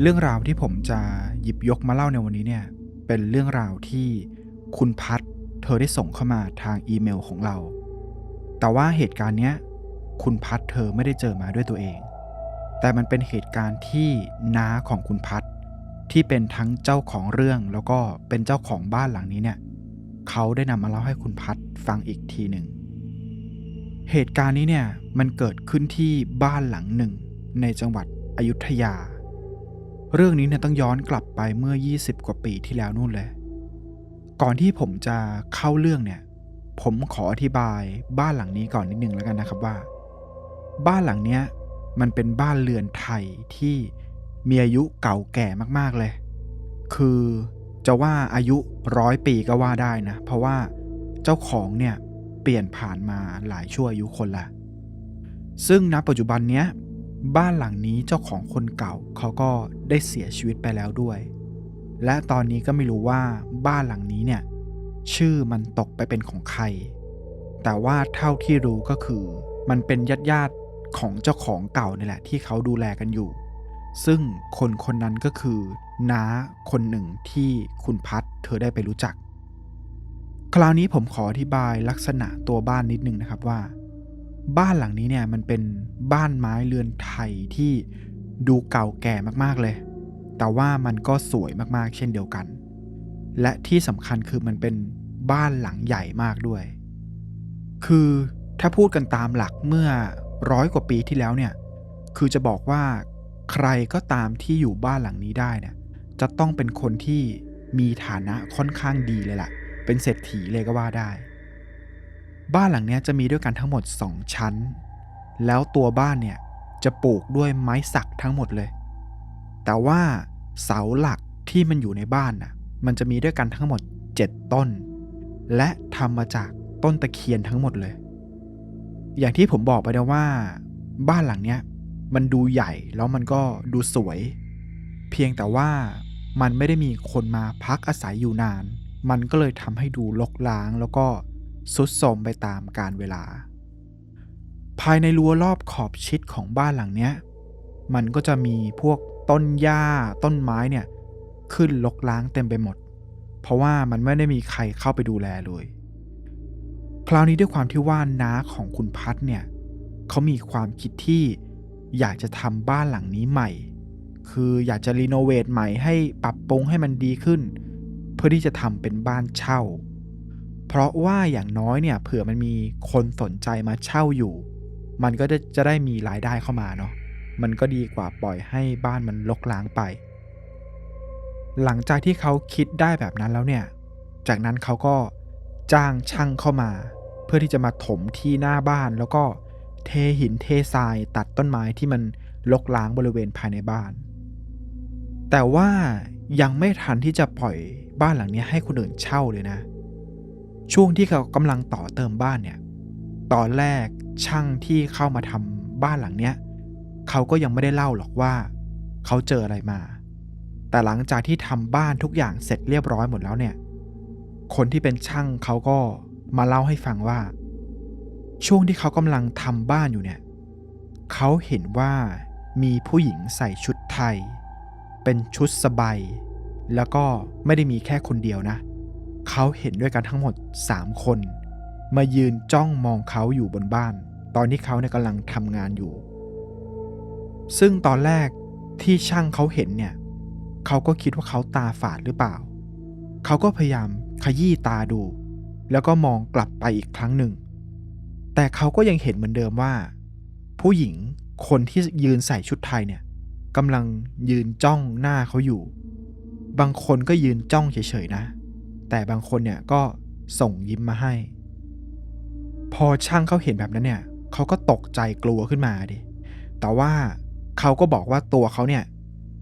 เรื่องราวที่ผมจะหยิบยกมาเล่าในวันนี้เนี่ย เป็นเรื่องราวที่คุณพัดเธอได้ส่งเข้ามาทางอีเมลของเรา แต่ว่าเหตุการณ์เนี้ยคุณพัดเธอไม่ได้เจอมาด้วยตัวเอง แต่มันเป็นเหตุการณ์ที่น้าของคุณพัดที่เป็นทั้งเจ้าของเรื่องแล้วก็เป็นเจ้าของบ้านหลังนี้เนี่ยเขาได้นำมาเล่าให้คุณพัดฟังอีกทีหนึ่งเหตุการณ์นี้เนี่ยมันเกิดขึ้นที่บ้านหลังหนึ่งในจังหวัดอยุธยา เรื่องนี้เนี่ยต้องย้อนกลับไปเมื่อ 20 กว่าปีที่แล้วนู่นเลย ก่อนที่ผมจะเข้าเรื่องเนี่ย ผมขออธิบายบ้านหลังนี้ก่อนนิดนึงแล้วกันนะครับว่า บ้านหลังเนี้ยมันเป็นบ้านเรือนไทยที่มีอายุเก่าแก่มากๆเลย คือจะว่าอายุร้อยปีก็ว่าได้นะ เพราะว่าเจ้าของเนี่ยเปลี่ยนผ่านมาหลายชั่วอายุคนละ ซึ่งณปัจจุบันเนี้ย บ้านหลังนี้เจ้าของคนเก่าเขาก็ได้เสียชีวิตไปแล้วด้วย และตอนนี้ก็ไม่รู้ว่าบ้านหลังนี้เนี่ย ชื่อมันตกไปเป็นของใคร แต่ว่าเท่าที่รู้ก็คือ มันเป็นญาติญาติๆของเจ้าของเก่านี่แหละ ที่เขาดูแลกันอยู่ ซึ่งคนคนนั้นก็คือน้าคนหนึ่งที่คุณพัดเธอได้ไปรู้จัก คราวนี้ผมขออธิบายลักษณะตัวบ้านนิดนึงนะครับว่า บ้านหลังนี้เนี่ยมันเป็นบ้านไม้เรือนไทยที่ดูเก่าแก่มากๆเลย แต่ว่ามันก็สวยมากๆ เช่นเดียวกัน และที่สำคัญคือมันเป็นบ้านหลังใหญ่มากด้วย คือถ้าพูดกันตามหลักเมื่อร้อยกว่าปีที่แล้วเนี่ย คือจะบอกว่าใครก็ตามที่อยู่บ้านหลังนี้ได้เนี่ย จะต้องเป็นคนที่มีฐานะค่อนข้างดีเลยล่ะ เป็นเศรษฐีเลยก็ว่าได้ บ้านหลังนี้จะมีด้วยกันทั้งหมด 2 ชั้น แล้วตัวบ้านเนี่ยจะปลูกด้วยไม้สักทั้งหมดเลย แต่ว่าเสาหลักที่มันอยู่ในบ้านน่ะ มันจะมีด้วยกันทั้งหมด 7 ต้น และทำมาจากต้นตะเคียนทั้งหมดเลย อย่างที่ผมบอกไปนะว่า บ้านหลังเนี้ยมันดูใหญ่แล้วมันก็ดูสวย เพียงแต่ว่ามันไม่ได้มีคนมาพักอาศัยอยู่นาน มันก็เลยทำให้ดูลกล้างแล้วก็ สุดโทมไปตามกาลเวลา ภายในรั้วรอบขอบชิดของบ้านหลังเนี้ย มันก็จะมีพวกต้นหญ้าต้นไม้เนี่ย ขึ้นลกล้างเต็มไปหมด เพราะว่ามันไม่ได้มีใครเข้าไปดูแลเลย คราวนี้ด้วยความที่ว่าน้าของคุณพัดเนี่ยเขามีความคิดที่อยากจะทำบ้านหลังนี้ใหม่ คืออยากจะรีโนเวทใหม่ให้ปรับปรุงให้มันดีขึ้น เพื่อที่จะทำเป็นบ้านเช่า เพราะว่าอย่างน้อยเนี่ยเผื่อมันมีคนสนใจมาเช่าอยู่ มันก็จะได้มีรายได้เข้ามาเนาะมันก็ดีกว่าปล่อยให้บ้านมันลกล้างไป หลังจากที่เขาคิดได้แบบนั้นแล้วเนี่ย จากนั้นเขาก็จ้างช่างเข้ามา เพื่อที่จะมาถมที่หน้าบ้านแล้วก็เทหินเททรายตัดต้นไม้ที่มันลกล้างบริเวณภายในบ้าน แต่ว่ายังไม่ทันที่จะปล่อยบ้านหลังนี้ให้คนอื่นเช่าเลยนะ ช่วงที่เขากำลังต่อเติมบ้านเนี่ย ตอนแรกช่างที่เข้ามาทำบ้านหลังเนี้ยเขาก็ยังไม่ได้เล่าหรอกว่า เขาเจออะไรมา แต่หลังจากที่ทำบ้านทุกอย่างเสร็จเรียบร้อยหมดแล้วเนี่ย คนที่เป็นช่างเขาก็มาเล่าให้ฟังว่า ช่วงที่เขากำลังทำบ้านอยู่เนี่ย เขาเห็นว่ามีผู้หญิงใส่ชุดไทย เป็นชุดสบายแล้วก็ไม่ได้มีแค่คนเดียวนะ เขาเห็นด้วยกันทั้งหมด 3 คน มายืนจ้องมองเขาอยู่บนบ้าน ตอนที่เขาเนี่ยกำลังทำงานอยู่ ซึ่งตอนแรกที่ช่างเขาเห็นเนี่ยเขาก็คิดว่าเขาตาฝาดหรือเปล่า เขาก็พยายามขยี้ตาดู แล้วก็มองกลับไปอีกครั้งหนึ่ง แต่เขาก็ยังเห็นเหมือนเดิมว่า ผู้หญิงคนที่ยืนใส่ชุดไทยเนี่ยกำลังยืนจ้องหน้าเขาอยู่ บางคนก็ยืนจ้องเฉยๆนะ แต่บางคนเนี่ยก็ส่งยิ้มมาให้ พอช่างเขาเห็นแบบนั้นเนี่ยเขาก็ตกใจกลัวขึ้นมาดิ แต่ว่าเขาก็บอกว่าตัวเขาเนี่ย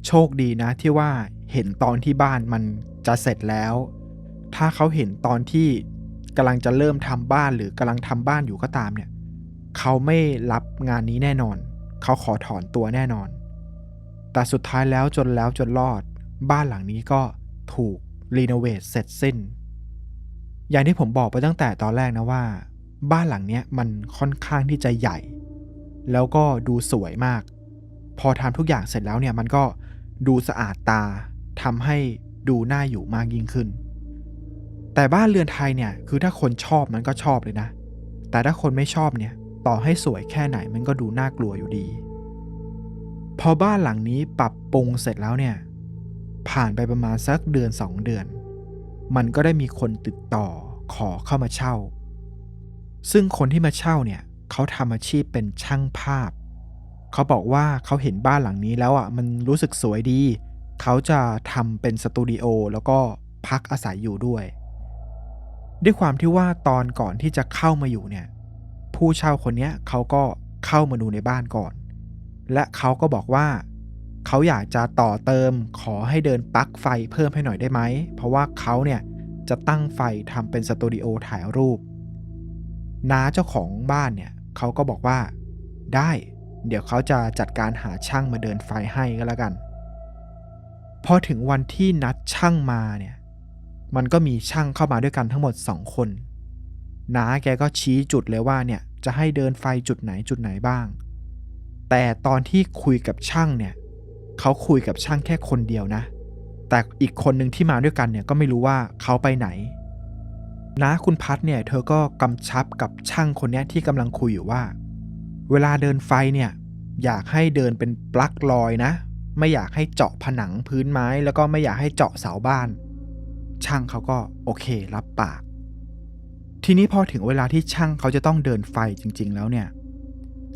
โชคดีนะที่ว่าเห็นตอนที่บ้านมันจะเสร็จแล้ว ถ้าเขาเห็นตอนที่กำลังจะเริ่มทำบ้านหรือกำลังทำบ้านอยู่ก็ตามเนี่ยเขาไม่รับงานนี้แน่นอน เขาขอถอนตัวแน่นอน แต่สุดท้ายแล้วจนแล้วจนรอด บ้านหลังนี้ก็ถูก รีโนเวทเสร็จสิ้น อย่างที่ผมบอกไปตั้งแต่ตอนแรกนะว่า บ้านหลังเนี้ยมันค่อนข้างที่จะใหญ่ แล้วก็ดูสวยมาก พอทำทุกอย่างเสร็จแล้วเนี่ยมันก็ดูสะอาดตาทำให้ดูน่าอยู่มากยิ่งขึ้น แต่บ้านเรือนไทยเนี่ยคือถ้าคนชอบมันก็ชอบเลยนะ แต่ถ้าคนไม่ชอบเนี่ยต่อให้สวยแค่ไหนมันก็ดูน่ากลัวอยู่ดี พอบ้านหลังนี้ปรับปรุงเสร็จแล้วเนี่ย ผ่านไปประมาณสักเดือนสองเดือน มันก็ได้มีคนติดต่อขอเข้ามาเช่า ซึ่งคนที่มาเช่าเนี่ยเขาทำอาชีพเป็นช่างภาพ เขาบอกว่าเขาเห็นบ้านหลังนี้แล้วอะมันรู้สึกสวยดี เขาจะทำเป็นสตูดิโอแล้วก็พักอาศัยอยู่ด้วย ด้วยความที่ว่าตอนก่อนที่จะเข้ามาอยู่เนี่ย ผู้เช่าคนนี้เขาก็เข้ามาดูในบ้านก่อน และเขาก็บอกว่า เขาอยากจะต่อเติมขอให้เดินปลั๊กไฟเพิ่มให้หน่อยได้ไหม เพราะว่าเขาเนี่ยจะตั้งไฟทำเป็นสตูดิโอถ่ายรูป น้าเจ้าของบ้านเนี่ยเขาก็บอกว่าได้ เดี๋ยวเขาจะจัดการหาช่างมาเดินไฟให้ก็แล้วกัน พอถึงวันที่นัดช่างมาเนี่ย มันก็มีช่างเข้ามาด้วยกันทั้งหมดสองคนน้าแกก็ชี้จุดเลยว่าเนี่ยจะให้เดินไฟจุดไหนจุดไหนบ้าง แต่ตอนที่คุยกับช่างเนี่ย เขาคุยกับช่างแค่คนเดียวนะ แต่อีกคนหนึ่งที่มาด้วยกันเนี่ยก็ไม่รู้ว่าเขาไปไหนน้าคุณพัดเนี่ยเธอก็กำชับกับช่างคนนี้ที่กำลังคุยอยู่ว่า เวลาเดินไฟเนี่ยอยากให้เดินเป็นปลั๊กลอยนะ ไม่อยากให้เจาะผนังพื้นไม้ แล้วก็ไม่อยากให้เจาะเสาบ้าน ช่างเขาก็โอเครับปาก ทีนี้พอถึงเวลาที่ช่างเขาจะต้องเดินไฟจริง ๆ แล้วเนี่ย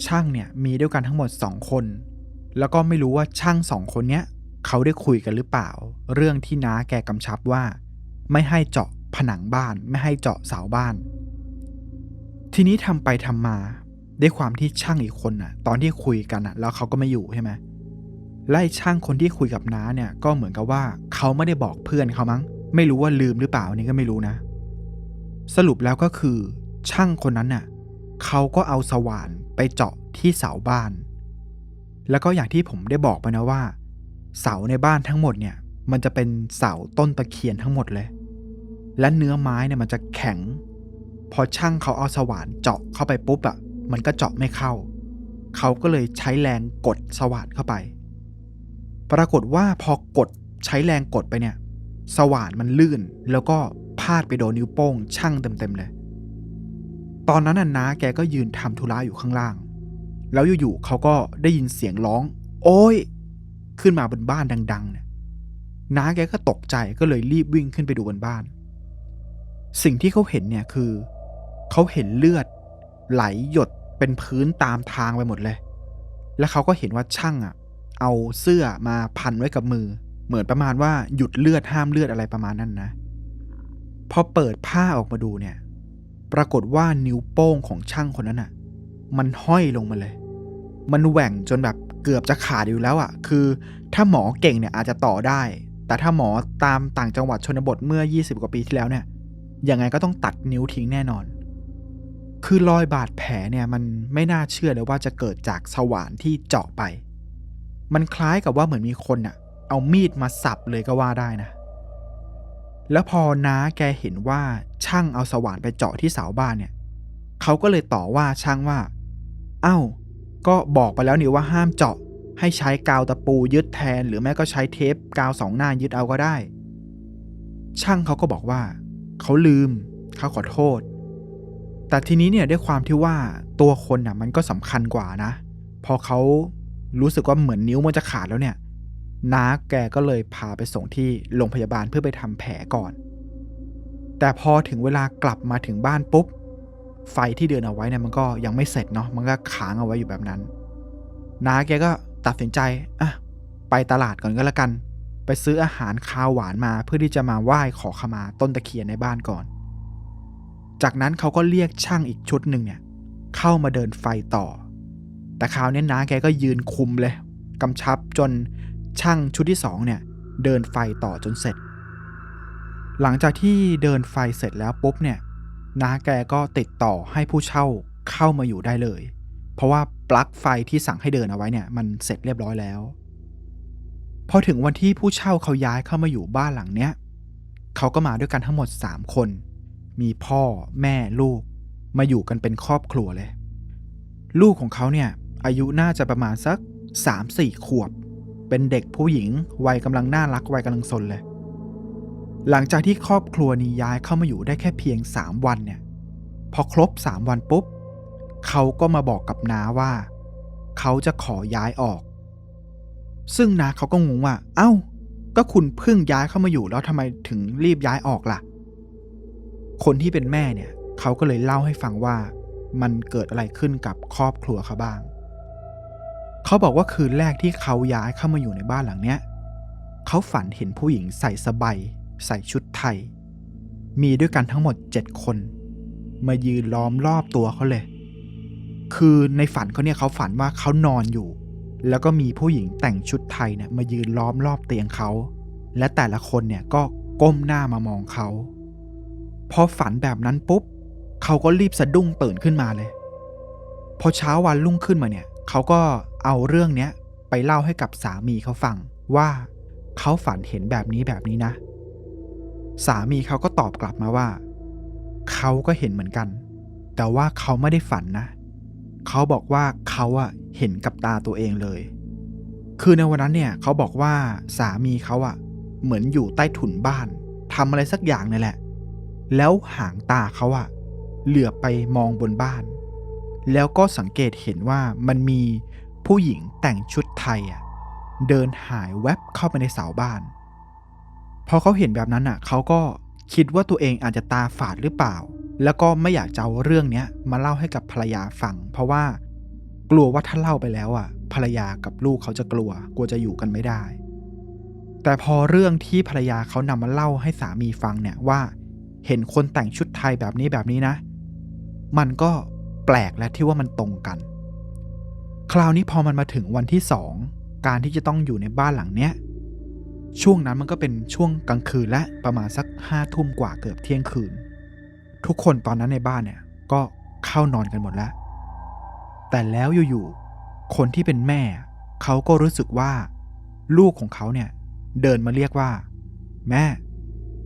ช่างเนี่ยมีด้วยกันทั้งหมด 2 คน แล้วก็ไม่รู้ว่าช่างสองคนเนี้ยเขาได้คุยกันหรือเปล่า เรื่องที่น้าแกกำชับว่า ไม่ให้เจาะผนังบ้าน ไม่ให้เจาะเสาบ้าน ทีนี้ทำไปทำมาด้วยความที่ช่างอีกคนน่ะ ตอนที่คุยกันน่ะ แล้วเขาก็ไม่อยู่ใช่ไหมไล่ช่างคนที่คุยกับน้าเนี่ย ก็เหมือนกับว่าเขาไม่ได้บอกเพื่อนเขามั้ง ไม่รู้ว่าลืมหรือเปล่านนี้ก็ไม่รู้นะ สรุปแล้วก็คือ ช่างคนนั้นน่ะเขาก็เอาสว่านไปเจาะที่เสาบ้าน แล้วก็อย่างที่ผมได้บอกไปนะว่า เสาในบ้านทั้งหมดเนี่ย มันจะเป็นเสาต้นตะเคียนทั้งหมดเลย และเนื้อไม้เนี่ยมันจะแข็ง พอช่างเขาเอาสว่านเจาะเข้าไปปุ๊บอะ่ะ มันก็เจาะไม่เข้า เขาก็เลยใช้แรงกดสว่านเข้าไป ปรากฏว่าพอกดใช้แรงกดไปเนี่ย สว่านมันลื่นแล้วก็พาดไปโดนนิ้วโป้งช่างเต็มๆเลย ตอนนั้นน่ะน้าแกก็ยืนทำธุระอยู่ข้างล่าง แล้วอยู่ๆเขาก็ได้ยินเสียงร้อง โอ้ย ขึ้นมาบนบ้านดัง ๆ เนี่ยน้าแกก็ตกใจก็เลยรีบวิ่งขึ้นไปดูบนบ้าน สิ่งที่เขาเห็นเนี่ยคือ เขาเห็นเลือด ไหลหยดเป็นพื้นตามทางไปหมดเลย แล้วเขาก็เห็นว่าช่างอะ เอาเสื้อมาพันไว้กับมือ เหมือนประมาณว่าหยุดเลือดห้ามเลือดอะไรประมาณนั้นนะ พอเปิดผ้าออกมาดูเนี่ย ปรากฏว่านิ้วโป้งของช่างคนนั้นอะ มันห้อยลงมาเลย มันแหว่งจนแบบเกือบจะขาดอยู่แล้วอะ่ะ คือถ้าหมอเก่งเนี่ยอาจจะต่อได้ แต่ถ้าหมอตามต่างจังหวัดชนบทเมื่อ 20 กว่าปีที่แล้วเนี่ย ยังไงก็ต้องตัดนิ้วทิ้งแน่นอน คือรอยบาดแผลเนี่ยมันไม่น่าเชื่อเลยว่าจะเกิดจากสว่านที่เจาะไป มันคล้ายกับว่าเหมือนมีคนอะเอามีดมาสับเลยก็ว่าได้นะ แล้วพอน้าแกเห็นว่าช่างเอาสว่านไปเจาะที่เสาบ้านเนี่ย เขาก็เลยต่อว่าช่างว่า อ้าก็บอกไปแล้วนี่ว่าห้ามเจาะ ให้ใช้กาวตะปูยึดแทน หรือแม่ก็ใช้เทปกาวสองหน้ายึดเอาก็ได้ ช่างเขาก็บอกว่า เขาลืมเขาขอโทษ แต่ทีนี้เนี่ยด้วยความที่ว่าตัวคนน่ะมันก็สำคัญกว่านะ พอเขารู้สึกว่าเหมือนนิ้วมันจะขาดแล้วเนี่ยน้าแกก็เลยพาไปส่งที่โรงพยาบาลเพื่อไปทำแผลก่อน แต่พอถึงเวลากลับมาถึงบ้านปุ๊บ ไฟที่เดินเอาไว้เนี่ยมันก็ยังไม่เสร็จเนาะมันก็ค้างเอาไว้อยู่แบบนั้นน้าแกก็ตัดสินใจอะไปตลาดก่อนก็แล้วกัน ไปซื้ออาหารคาวหวานมาเพื่อที่จะมาไหว้ขอขมาต้นตะเคียนในบ้านก่อน จากนั้นเขาก็เรียกช่างอีกชุดหนึ่งเนี่ยเข้ามาเดินไฟต่อ แต่คราวนี้น้าแกก็ยืนคุมเลยกำชับจนช่างชุดที่สองเนี่ยเดินไฟต่อจนเสร็จ หลังจากที่เดินไฟเสร็จแล้วปุ๊บเนี่ย น้าแกก็ติดต่อให้ผู้เช่าเข้ามาอยู่ได้เลย เพราะว่าปลั๊กไฟที่สั่งให้เดินเอาไว้เนี่ยมันเสร็จเรียบร้อยแล้วพอถึงวันที่ผู้เช่าเขาย้ายเข้ามาอยู่บ้านหลังเนี้ยเขาก็มาด้วยกันทั้งหมด 3 คน มีพ่อแม่ลูก มาอยู่กันเป็นครอบครัวเลย ลูกของเขาเนี่ยอายุน่าจะประมาณสัก 3-4 ขวบ เป็นเด็กผู้หญิงวัยกำลังน่ารักวัยกำลังสนเลย หลังจากที่ครอบครัวนี้ย้ายเข้ามาอยู่ได้แค่เพียง 3 วันเนี่ย พอครบ 3 วันปุ๊บ เขาก็มาบอกกับน้าว่า เขาจะขอย้ายออก ซึ่งน้าเขาก็งงว่า เอ้า ก็คุณเพิ่งย้ายเข้ามาอยู่แล้วทำไมถึงรีบย้ายออกล่ะ คนที่เป็นแม่เนี่ย เขาก็เลยเล่าให้ฟังว่า มันเกิดอะไรขึ้นกับครอบครัวเขาบ้าง เขาบอกว่าคืนแรกที่เขาย้ายเข้ามาอยู่ในบ้านหลังเนี้ย เขาฝันเห็นผู้หญิงใส่สบาย ใส่ชุดไทย มีด้วยกันทั้งหมดเจ็ดคน มายืนล้อมรอบตัวเขาเลย คือในฝันเขาเนี่ยเขาฝันว่าเขานอนอยู่ แล้วก็มีผู้หญิงแต่งชุดไทยเนี่ยมายืนล้อมรอบเตียงเขา และแต่ละคนเนี่ยก็ก้มหน้ามามองเขาพอฝันแบบนั้นปุ๊บเขาก็รีบสะดุ้งตื่นขึ้นมาเลย พอเช้าวันรุ่งขึ้นมาเนี่ยเขาก็เอาเรื่องเนี้ยไปเล่าให้กับสามีเขาฟังว่าเขาฝันเห็นแบบนี้แบบนี้นะ สามีเขาก็ตอบกลับมาว่า เขาก็เห็นเหมือนกัน แต่ว่าเขาไม่ได้ฝันนะ เขาบอกว่าเขาอะเห็นกับตาตัวเองเลย คือในวันนั้นเนี่ยเขาบอกว่าสามีเขาอะเหมือนอยู่ใต้ถุนบ้านทำอะไรสักอย่างนี่แหละ แล้วหางตาเขาอะเหลือไปมองบนบ้าน แล้วก็สังเกตเห็นว่ามันมีผู้หญิงแต่งชุดไทยอะเดินหายแวบเข้าไปในเสาบ้าน พอเขาเห็นแบบนั้นอะเขาก็คิดว่าตัวเองอาจจะตาฝาดหรือเปล่า แล้วก็ไม่อยากจะเอาเรื่องเนี้ยมาเล่าให้กับภรรยาฟัง เพราะว่ากลัวว่าถ้าเล่าไปแล้วอะ ภรรยากับลูกเขาจะกลัว กลัวจะอยู่กันไม่ได้ แต่พอเรื่องที่ภรรยาเขานำมาเล่าให้สามีฟังเนี่ยว่า เห็นคนแต่งชุดไทยแบบนี้แบบนี้นะ มันก็แปลกและที่ว่ามันตรงกัน คราวนี้พอมันมาถึงวันที่สองการที่จะต้องอยู่ในบ้านหลังเนี้ย ช่วงนั้นมันก็เป็นช่วงกลางคืนและประมาณสักห้าทุ่มกว่าเกือบเที่ยงคืน ทุกคนตอนนั้นในบ้านเนี่ยก็เข้านอนกันหมดแล้ว แต่แล้วอยู่ๆคนที่เป็นแม่เขาก็รู้สึกว่า ลูกของเขาเนี่ย เดินมาเรียกว่า แม่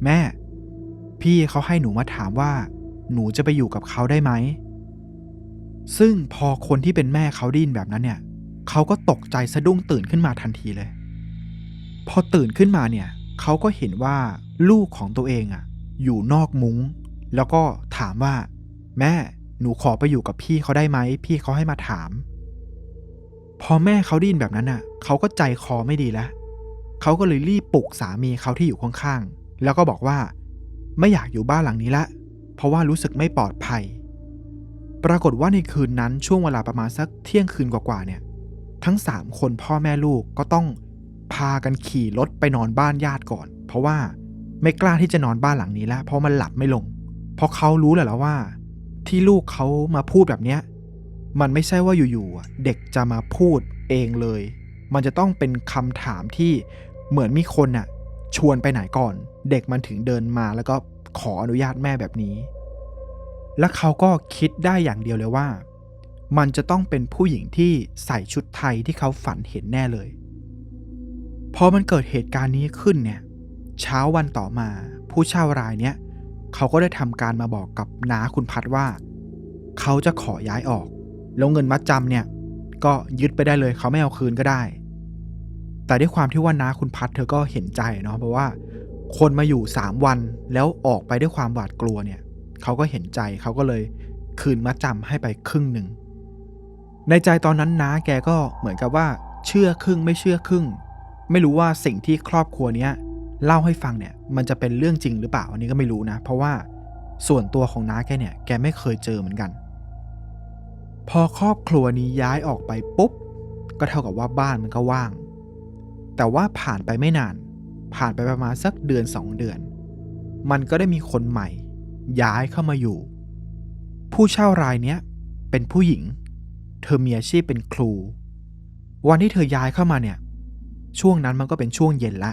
แม่ พี่เขาให้หนูมาถามว่า หนูจะไปอยู่กับเขาได้ไหมซึ่งพอคนที่เป็นแม่เขาไดยินแบบนั้นเนี่ยเขาก็ตกใจสะดุ้งตื่นขึ้นมาทันทีเลย พอตื่นขึ้นมาเนี่ยเขาก็เห็นว่าลูกของตัวเองอะอยู่นอกมุง้ง แล้วก็ถามว่า แม่หนูขอไปอยู่กับพี่เขาได้ไหมพี่เขาให้มาถาม พอแม่เขาได้ยินแบบนั้นอะเขาก็ใจคอไม่ดีแล้วเขาก็เลยรีบปลุกสามีเขาที่อยู่ข้างๆแล้วก็บอกว่า ไม่อยากอยู่บ้านหลังนี้ละ เพราะว่ารู้สึกไม่ปลอดภัย ปรากฏว่าในคืนนั้นช่วงเวลาประมาณสักเที่ยงคืนกว่าๆเนี่ย ทั้งสามคนพ่อแม่ลูกก็ต้อง พากันขี่รถไปนอนบ้านญาติก่อน เพราะว่าไม่กล้าที่จะนอนบ้านหลังนี้แล้ว เพราะมันหลับไม่ลง เพราะเขารู้แหละแล้วว่า ที่ลูกเขามาพูดแบบเนี้ยมันไม่ใช่ว่าอยู่ๆเด็กจะมาพูดเองเลย มันจะต้องเป็นคำถามที่เหมือนมีคนน่ะ ชวนไปไหนก่อน เด็กมันถึงเดินมาแล้วก็ขออนุญาตแม่แบบนี้ และเขาก็คิดได้อย่างเดียวเลยว่า มันจะต้องเป็นผู้หญิงที่ใส่ชุดไทยที่เขาฝันเห็นแน่เลย พอมันเกิดเหตุการณ์นี้ขึ้นเนี่ย เช้าวันต่อมา ผู้เช่ารายเนี้ยเขาก็ได้ทำการมาบอกกับน้าคุณพัดว่า เขาจะขอย้ายออกแล้วเงินมัดจำเนี่ย ก็ยึดไปได้เลยเขาไม่เอาคืนก็ได้ แต่ด้วยความที่ว่าน้าคุณพัดเธอก็เห็นใจเนาะเพราะว่า คนมาอยู่3วันแล้วออกไปด้วยความหวาดกลัวเนี่ย เขาก็เห็นใจเขาก็เลยคืนมัดจำให้ไปครึ่งหนึ่งในใจตอนนั้นน้าแกก็เหมือนกับว่า เชื่อครึ่งไม่เชื่อครึ่ง ไม่รู้ว่าสิ่งที่ครอบครัวเนี้ยเล่าให้ฟังเนี่ยมันจะเป็นเรื่องจริงหรือเปล่าอันนี้ก็ไม่รู้นะ เพราะว่าส่วนตัวของน้าแกเนี่ยแกไม่เคยเจอเหมือนกัน พอครอบครัวนี้ย้ายออกไปปุ๊บ ก็เท่ากับว่าบ้านมันก็ว่าง แต่ว่าผ่านไปไม่นาน ผ่านไปประมาณสักเดือนสองเดือน มันก็ได้มีคนใหม่ ย้ายเข้ามาอยู่ ผู้เช่ารายเนี้ยเป็นผู้หญิง เธอมีอาชีพเป็นครู วันที่เธอย้ายเข้ามาเนี่ย ช่วงนั้นมันก็เป็นช่วงเย็นละ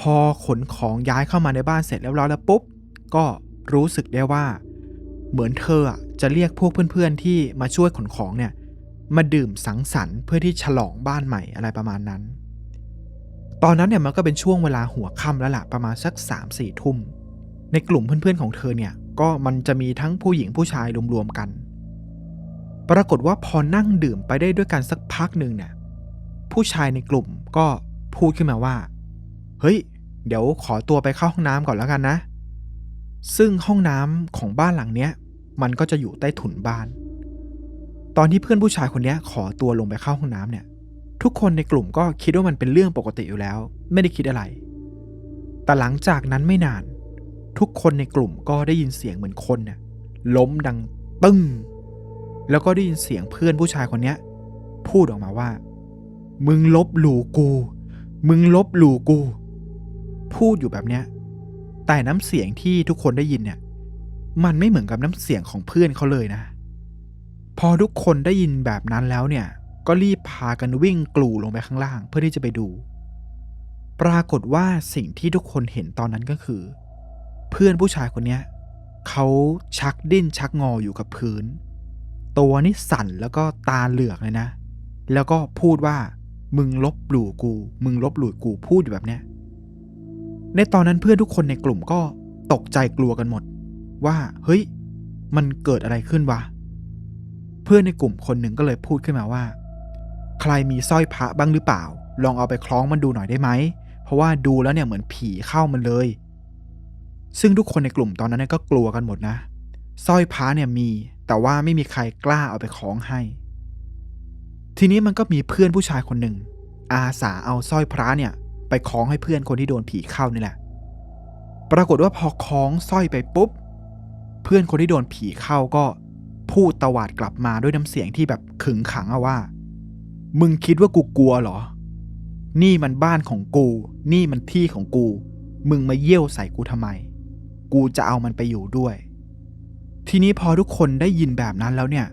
พอขนของย้ายเข้ามาในบ้านเสร็จแล้วร้อยแล้วปุ๊บ ก็รู้สึกได้ว่า เหมือนเธอจะเรียกพวกเพื่อนๆที่มาช่วยขนของเนี่ย มาดื่มสังสรรค์เพื่อที่ฉลองบ้านใหม่อะไรประมาณนั้น ตอนนั้นเนี่ยมันก็เป็นช่วงเวลาหัวค่ำแล้วล่ะประมาณสัก3ามสี่ทุ่ม ในกลุ่มเพื่อนๆของเธอเนี่ย ก็มันจะมีทั้งผู้หญิงผู้ชายรวมๆกัน ปรากฏว่าพอนั่งดื่มไปได้ด้วยกันสักพักหนึ่งเนี่ยผู้ชายในกลุ่ม ก็พูดขึ้นมาว่า เฮ้ย เดี๋ยวขอตัวไปเข้าห้องน้ำก่อนแล้วกันนะ ซึ่งห้องน้ำของบ้านหลังเนี้ย มันก็จะอยู่ใต้ถุนบ้าน ตอนที่เพื่อนผู้ชายคนนี้ขอตัวลงไปเข้าห้องน้ำเนี่ย ทุกคนในกลุ่มก็คิดว่ามันเป็นเรื่องปกติอยู่แล้ว ไม่ได้คิดอะไร แต่หลังจากนั้นไม่นาน ทุกคนในกลุ่มก็ได้ยินเสียงเหมือนคนเนี่ยล้มดังตึ้ง แล้วก็ได้ยินเสียงเพื่อนผู้ชายคนนี้พูดออกมาว่า มึงลบหลู่กู มึงลบหลู่กู พูดอยู่แบบเนี้ย แต่น้ำเสียงที่ทุกคนได้ยินเนี่ย มันไม่เหมือนกับน้ำเสียงของเพื่อนเขาเลยนะ พอทุกคนได้ยินแบบนั้นแล้วเนี่ย ก็รีบพากันวิ่งกลูลงไปข้างล่าง เพื่อที่จะไปดู ปรากฏว่าสิ่งที่ทุกคนเห็นตอนนั้นก็คือ เพื่อนผู้ชายคนเนี้ยเขาชักดิ้นชักงออยู่กับพื้น ตัวนี่สั่นแล้วก็ตาเหลือกเลยนะ แล้วก็พูดว่า มึงลบหลู่กู มึงลบหลู่กูพูดอยู่แบบเนี้ย ในตอนนั้นเพื่อนทุกคนในกลุ่มก็ตกใจกลัวกันหมด ว่า เฮ้ย มันเกิดอะไรขึ้นวะ เพื่อนในกลุ่มคนหนึ่งก็เลยพูดขึ้นมาว่า ใครมีสร้อยพระบ้างหรือเปล่า ลองเอาไปคล้องมันดูหน่อยได้ไหม เพราะว่าดูแล้วเนี่ยเหมือนผีเข้ามันเลย ซึ่งทุกคนในกลุ่มตอนนั้นก็กลัวกันหมดนะสร้อยพระเนี่ยมี แต่ว่าไม่มีใครกล้าเอาไปคล้องให้ ทีนี้มันก็มีเพื่อนผู้ชายคนหนึ่ง อาสาเอาสร้อยพระเนี่ย ไปคล้องให้เพื่อนคนที่โดนผีเข้านี่แหละ ปรากฏว่าพอคล้องสร้อยไปปุ๊บ เพื่อนคนที่โดนผีเข้าก็พูดตวาดกลับมาด้วยน้ำเสียงที่แบบขึงขังอะว่า มึงคิดว่ากูกลัวเหรอ นี่มันบ้านของกู นี่มันที่ของกู มึงมาเยี่ยวใส่กูทำไม กูจะเอามันไปอยู่ด้วย ทีนี้พอทุกคนได้ยินแบบนั้นแล้วเนี่ย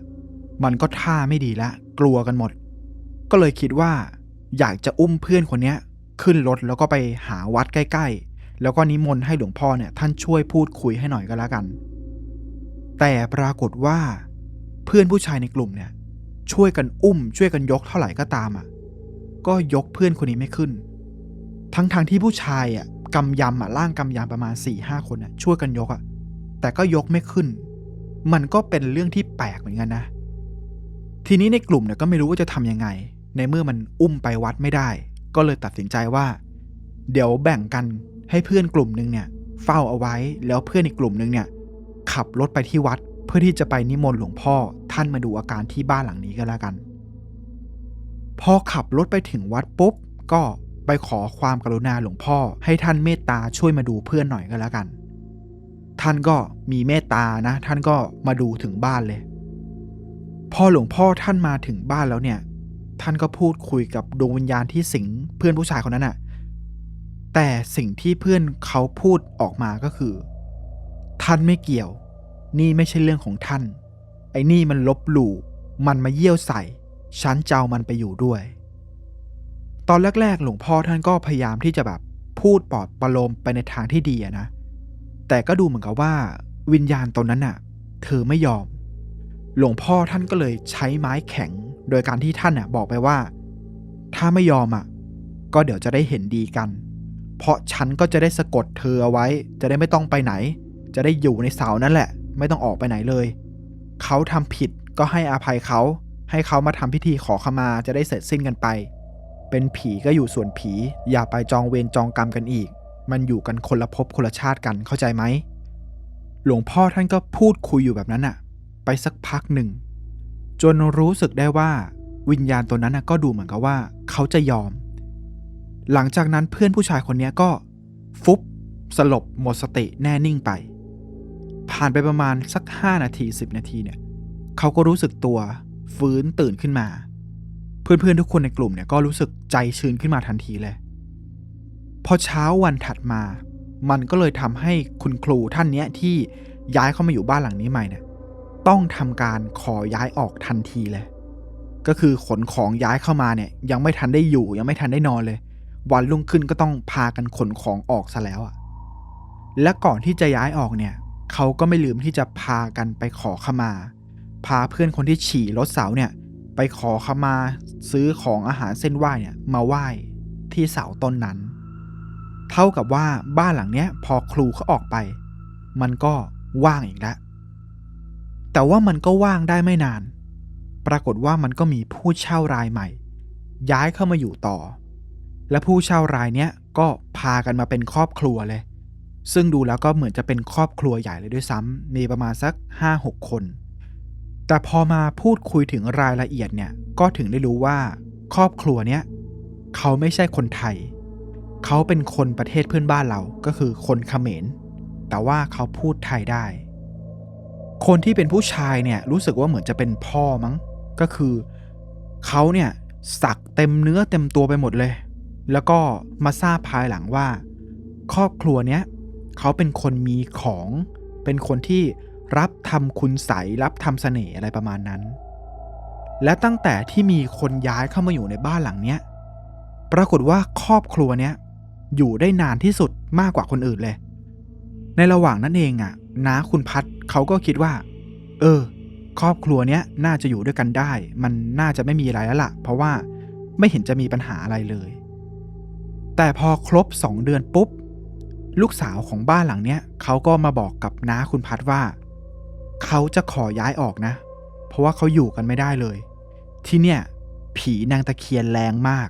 มันก็ท่าไม่ดีละ กลัวกันหมด ก็เลยคิดว่า อยากจะอุ้มเพื่อนคนเนี้ยขึ้นรถแล้วก็ไปหาวัดใกล้ ๆ แล้วก็นิมนต์ให้หลวงพ่อเนี่ยท่านช่วยพูดคุยให้หน่อยก็แล้วกัน แต่ปรากฏว่า เพื่อนผู้ชายในกลุ่มเนี่ย ช่วยกันอุ้ม ช่วยกันยกเท่าไหร่ก็ตามอะ ก็ยกเพื่อนคนนี้ไม่ขึ้น ทั้งทางๆที่ผู้ชายอะกำยำอะร่างกำยำประมาณ4ี่ห้าคนอะช่วยกันยกอะแต่ก็ยกไม่ขึ้น มันก็เป็นเรื่องที่แปลกเหมือนกันนะ ทีนี้ในกลุ่มเนี่ยก็ไม่รู้ว่าจะทำยังไง ในเมื่อมันอุ้มไปวัดไม่ได้ ก็เลยตัดสินใจว่า เดี๋ยวแบ่งกันให้เพื่อนกลุ่มหนึ่งเนี่ยเฝ้าเอาไว้แล้วเพื่อนอีกกลุ่มหนึ่งเนี่ยขับรถไปที่วัดเพื่อที่จะไปนิมนต์หลวงพ่อท่านมาดูอาการที่บ้านหลังนี้ก็แล้วกัน พอขับรถไปถึงวัดปุ๊บ ก็ไปขอความกรุณาหลวงพ่อ ให้ท่านเมตตาช่วยมาดูเพื่อนหน่อยก็แล้วกัน ท่านก็มีเมตตานะ ท่านก็มาดูถึงบ้านเลย พอหลวงพ่อท่านมาถึงบ้านแล้วเนี่ย ท่านก็พูดคุยกับดวงวิญญาณที่สิงเพื่อนผู้ชายคนนั้นน่ะ แต่สิ่งที่เพื่อนเขาพูดออกมาก็คือ ท่านไม่เกี่ยว นี่ไม่ใช่เรื่องของท่าน ไอ้นี่มันลบหลู่ มันมาเยี่ยวใส่ ฉันจะเอามันไปอยู่ด้วย ตอนแรก ๆ หลวงพ่อท่านก็พยายามที่จะแบบพูดปลอบประโลมไปในทางที่ดีอะนะ แต่ก็ดูเหมือนกับว่า วิญญาณตนนั้นน่ะ เธอไม่ยอม หลวงพ่อท่านก็เลยใช้ไม้แข็ง โดยการที่ท่านน่ะบอกไปว่า ถ้าไม่ยอมอะ ก็เดี๋ยวจะได้เห็นดีกัน เพราะฉันก็จะได้สะกดเธอเอาไว้ จะได้ไม่ต้องไปไหน จะได้อยู่ในเสานั่นแหละ ไม่ต้องออกไปไหนเลย เขาทำผิดก็ให้อภัยเขา ให้เขามาทำพิธีขอขมาจะได้เสร็จสิ้นกันไป เป็นผีก็อยู่ส่วนผี อย่าไปจองเวรจองกรรมกันอีก มันอยู่กันคนละภพคนละชาติกันเข้าใจไหมหลวงพ่อท่านก็พูดคุยอยู่แบบนั้นน่ะ ไปสักพักหนึ่ง จนรู้สึกได้ว่าวิญญาณตัวนั้นก็ดูเหมือนกับว่าเขาจะยอม หลังจากนั้นเพื่อนผู้ชายคนนี้ก็ฟุบสลบหมดสติแน่นิ่งไป ผ่านไปประมาณสัก 5 นาที 10 นาทีเนี่ยเขาก็รู้สึกตัวฟื้นตื่นขึ้นมา เพื่อนๆทุกคนในกลุ่มเนี่ยก็รู้สึกใจชื้นขึ้นมาทันทีเลย พอเช้าวันถัดมา มันก็เลยทำให้คุณครูท่านเนี้ยที่ย้ายเข้ามาอยู่บ้านหลังนี้ใหม่เนี่ย ต้องทำการขอย้ายออกทันทีเลย ก็คือขนของย้ายเข้ามาเนี่ย ยังไม่ทันได้อยู่ยังไม่ทันได้นอนเลย วันรุ่งขึ้นก็ต้องพากันขนของออกซะแล้วอะและก่อนที่จะย้ายออกเนี่ยเขาก็ไม่ลืมที่จะพากันไปขอขมา พาเพื่อนคนที่ฉี่รถเสาเนี่ย ไปขอขมาซื้อของอาหารเส้นไหว้เนี่ย มาไหว้ที่เสาต้นนั้น เท่ากับว่าบ้านหลังเนี้ยพอครูเขาออกไป มันก็ว่างอีกแล้ว แต่ว่ามันก็ว่างได้ไม่นาน ปรากฏว่ามันก็มีผู้เช่ารายใหม่ ย้ายเข้ามาอยู่ต่อ และผู้เช่ารายเนี้ยก็พากันมาเป็นครอบครัวเลย ซึ่งดูแล้วก็เหมือนจะเป็นครอบครัวใหญ่เลยด้วยซ้ำมีประมาณสัก 5-6 คน แต่พอมาพูดคุยถึงรายละเอียดเนี่ยก็ถึงได้รู้ว่าครอบครัวเนี้ยเขาไม่ใช่คนไทย เขาเป็นคนประเทศเพื่อนบ้านเราก็คือคนเขมรแต่ว่าเขาพูดไทยได้ คนที่เป็นผู้ชายเนี่ยรู้สึกว่าเหมือนจะเป็นพ่อมั้ง ก็คือเขาเนี่ยสักเต็มเนื้อเต็มตัวไปหมดเลย แล้วก็มาทราบภายหลังว่า ครอบครัวเนี้ยเขาเป็นคนมีของ เป็นคนที่รับทำคุณใสรับทำเสน่ห์อะไรประมาณนั้น และตั้งแต่ที่มีคนย้ายเข้ามาอยู่ในบ้านหลังเนี้ยปรากฏว่าครอบครัวเนี้ยอยู่ได้นานที่สุดมากกว่าคนอื่นเลย ในระหว่างนั้นเองอะ น้าคุณพัดเขาก็คิดว่า เออ ครอบครัวเนี้ยน่าจะอยู่ด้วยกันได้ มันน่าจะไม่มีอะไรแล้วล่ะ เพราะว่าไม่เห็นจะมีปัญหาอะไรเลย แต่พอครบสองเดือนปุ๊บ ลูกสาวของบ้านหลังเนี้ยเขาก็มาบอกกับน้าคุณพัดว่า เขาจะขอย้ายออกนะ เพราะว่าเขาอยู่กันไม่ได้เลย ที่เนี่ย ผีนางตะเคียนแรงมาก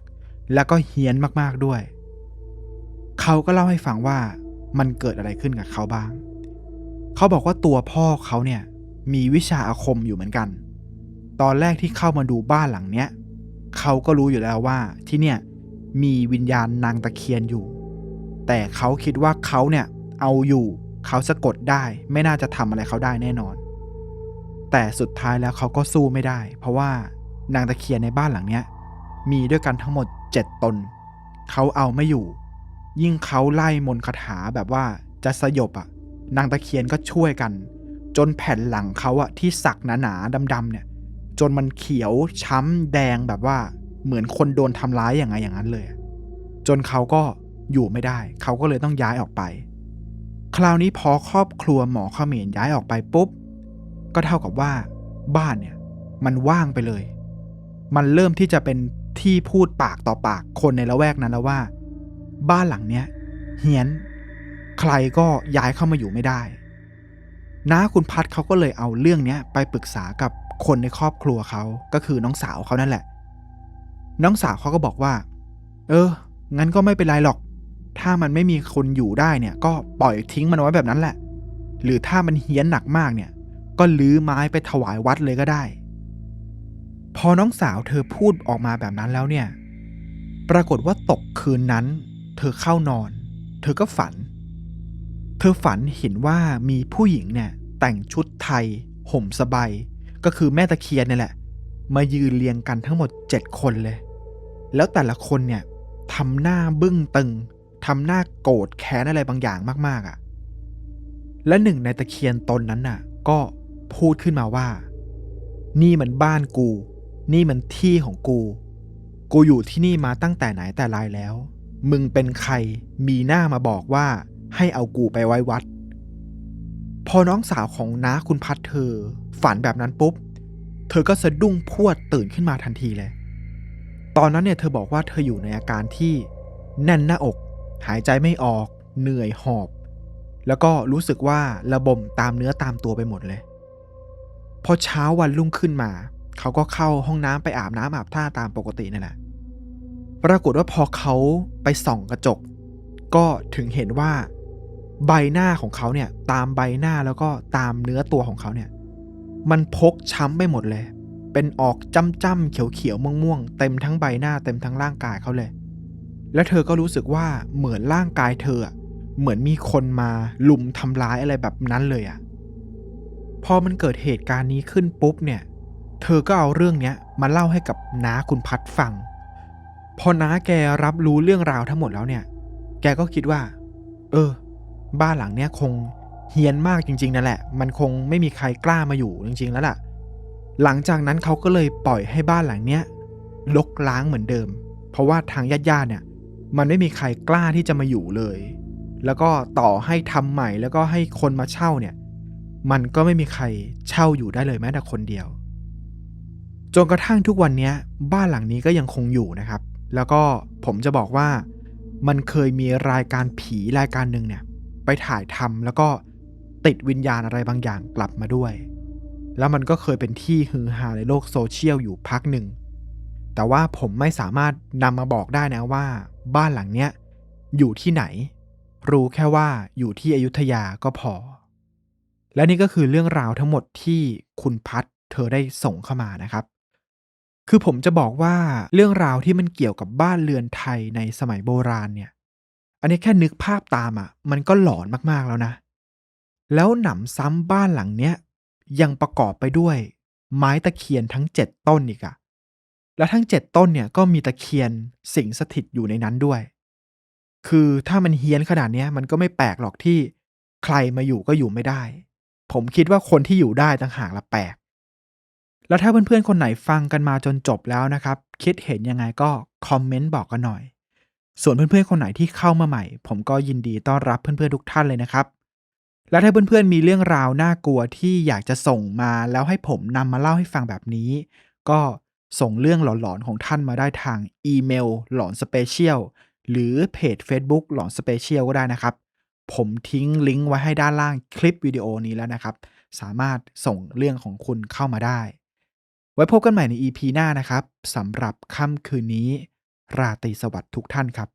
แล้วก็เฮี้ยนมากๆด้วย เขาก็เล่าให้ฟังว่ามันเกิดอะไรขึ้นกับเขาบ้าง เขาบอกว่าตัวพ่อเขาเนี่ยมีวิชาอาคมอยู่เหมือนกัน ตอนแรกที่เข้ามาดูบ้านหลังเนี้ยเขาก็รู้อยู่แล้วว่าที่เนี่ยมีวิญญาณนางตะเคียนอยู่ แต่เขาคิดว่าเขาเนี่ยเอาอยู่เขาสะกดได้ไม่น่าจะทำอะไรเขาได้แน่นอน แต่สุดท้ายแล้วเขาก็สู้ไม่ได้ เพราะว่านางตะเคียนในบ้านหลังเนี้ยมีด้วยกันทั้งหมดเจ็ดตน เขาเอาไม่อยู่ ยิ่งเขาไล่มนคาถาแบบว่าจะสยบอะ นางตะเคียนก็ช่วยกัน จนแผ่นหลังเขาอะที่สักหนาๆดำๆเนี่ย จนมันเขียวช้ำแดงแบบว่าเหมือนคนโดนทำร้ายอย่างไงอย่างนั้นเลย จนเขาก็อยู่ไม่ได้ เขาก็เลยต้องย้ายออกไป คราวนี้พอครอบครัวหมอเขมรย้ายออกไปปุ๊บ ก็เท่ากับว่า บ้านเนี่ย มันว่างไปเลย มันเริ่มที่จะเป็นที่พูดปากต่อปากคนในละแวกนั้นแล้วว่า บ้านหลังเนี้ยเฮี้ยน ใครก็ย้ายเข้ามาอยู่ไม่ได้น้าคุณพัดเขาก็เลยเอาเรื่องเนี้ยไปปรึกษากับคนในครอบครัวเขาก็คือน้องสาวเขานั่นแหละ น้องสาวเขาก็บอกว่า เออ งั้นก็ไม่เป็นไรหรอก ถ้ามันไม่มีคนอยู่ได้เนี่ย ก็ปล่อยทิ้งมันไว้แบบนั้นแหละ หรือถ้ามันเฮี้ยนหนักมากเนี่ย ก็ลื้อไม้ไปถวายวัดเลยก็ได้ พอน้องสาวเธอพูดออกมาแบบนั้นแล้วเนี่ย ปรากฏว่าตกคืนนั้น เธอเข้านอน เธอก็ฝัน เธอฝันเห็นว่ามีผู้หญิงเนี่ยแต่งชุดไทย ห่มสบายก็คือแม่ตะเคียนเนี่ยแหละ มายืนเรียงกันทั้งหมดเจ็ดคนเลย แล้วแต่ละคนเนี่ยทำหน้าบึ้งตึงทำหน้าโกรธแค้นอะไรบางอย่างมากๆอะ่ะ และหนึ่งในตะเคียนตนนั้นน่ะ ก็พูดขึ้นมาว่า นี่มันบ้านกู นี่มันที่ของกู กูอยู่ที่นี่มาตั้งแต่ไหนแต่ไรแล้ว มึงเป็นใครมีหน้ามาบอกว่า ให้เอากูไปไว้วัด พอน้องสาวของน้าคุณพัดเธอ ฝันแบบนั้นปุ๊บ เธอก็สะดุ้งพรวดตื่นขึ้นมาทันทีเลย ตอนนั้นเนี่ยเธอบอกว่าเธออยู่ในอาการที่แน่นหน้าอก หายใจไม่ออก เหนื่อยหอบ แล้วก็รู้สึกว่าระบมตามเนื้อตามตัวไปหมดเลย พอเช้าวันรุ่งขึ้นมา เขาก็เข้าห้องน้ำไปอาบน้ำอาบท่าตามปกตินั่นแหละปรากฏว่าพอเขาไปส่องกระจก ก็ถึงเห็นว่า ใบหน้าของเขาเนี่ยตามใบหน้าแล้วก็ตามเนื้อตัวของเขาเนี่ยมันพกช้ำไปหมดเลย เป็นออกจ้ำๆเขียวๆม่วงๆเต็มทั้งใบหน้าเต็มทั้งร่างกายเขาเลย แล้วเธอก็รู้สึกว่าเหมือนร่างกายเธอเหมือนมีคนมาลุมทำร้ายอะไรแบบนั้นเลยอะพอมันเกิดเหตุการณ์นี้ขึ้นปุ๊บเนี่ย เธอก็เอาเรื่องเนี้ยมาเล่าให้กับน้าคุณพัดฟัง พอน้าแกรับรู้เรื่องราวทั้งหมดแล้วเนี่ย แกก็คิดว่า เออ บ้านหลังเนี้ยคงเฮี้ยนมากจริง ๆนั่นแหละ มันคงไม่มีใครกล้ามาอยู่จริง ๆ แล้วล่ะ หลังจากนั้นเขาก็เลยปล่อยให้บ้านหลังเนี้ยลกล้างเหมือนเดิม เพราะว่าทางญาติๆเนี่ย มันไม่มีใครกล้าที่จะมาอยู่เลย แล้วก็ต่อให้ทำใหม่แล้วก็ให้คนมาเช่าเนี่ย มันก็ไม่มีใครเช่าอยู่ได้เลยแม้แต่คนเดียวจนกระทั่งทุกวันนี้บ้านหลังนี้ก็ยังคงอยู่นะครับ แล้วก็ผมจะบอกว่ามันเคยมีรายการผีรายการหนึ่งเนี่ย ไปถ่ายทำแล้วก็ติดวิญญาณอะไรบางอย่างกลับมาด้วย แล้วมันก็เคยเป็นที่ฮือฮาในโลกโซเชียลอยู่พักหนึ่ง แต่ว่าผมไม่สามารถนำมาบอกได้นะว่า บ้านหลังเนี้ยอยู่ที่ไหน รู้แค่ว่าอยู่ที่อยุธยาก็พอ และนี่ก็คือเรื่องราวทั้งหมดที่คุณพัดเธอได้ส่งเข้ามานะครับ คือผมจะบอกว่าเรื่องราวที่มันเกี่ยวกับบ้านเรือนไทยในสมัยโบราณเนี่ย นนี้แค่นึกภาพตามอะ่ะ มันก็หลอนมากๆแล้วนะ แล้วหนำซ้ำบ้านหลังเนี้ยยังประกอบไปด้วย ไม้ตะเคียนทั้งเจ็ดต้นอีกอะแล้วทั้งเจ็ดต้นเนี่ยก็มีตะเคียนสิงสถิตอยู่ในนั้นด้วย คือถ้ามันเฮี้ยนขนาดนี้มันก็ไม่แปลกหรอกที่ใครมาอยู่ก็อยู่ไม่ได้ ผมคิดว่าคนที่อยู่ได้ต่างหากละแปลก แล้วถ้าเพื่อนๆคนไหนฟังกันมาจนจบแล้วนะครับ คิดเห็นยังไงก็คอมเมนต์บอกกันหน่อย ส่วนเพื่อนๆคนไหนที่เข้ามาใหม่ ผมก็ยินดีต้อนรับเพื่อนๆทุกท่านเลยนะครับ และถ้าเพื่อนๆมีเรื่องราวน่ากลัวที่อยากจะส่งมาแล้วให้ผมนำมาเล่าให้ฟังแบบนี้ ก็ส่งเรื่องหลอนๆของท่านมาได้ทางอีเมลหลอนสเปเชียลหรือเพจ Facebook หลอนสเปเชียลก็ได้นะครับ ผมทิ้งลิงก์ไว้ให้ด้านล่างคลิปวิดีโอนี้แล้วนะครับ สามารถส่งเรื่องของคุณเข้ามาได้ ไว้พบกันใหม่ใน EP หน้านะครับสำหรับค่ำคืนนี้ ราตรีสวัสดิ์ทุกท่านครับ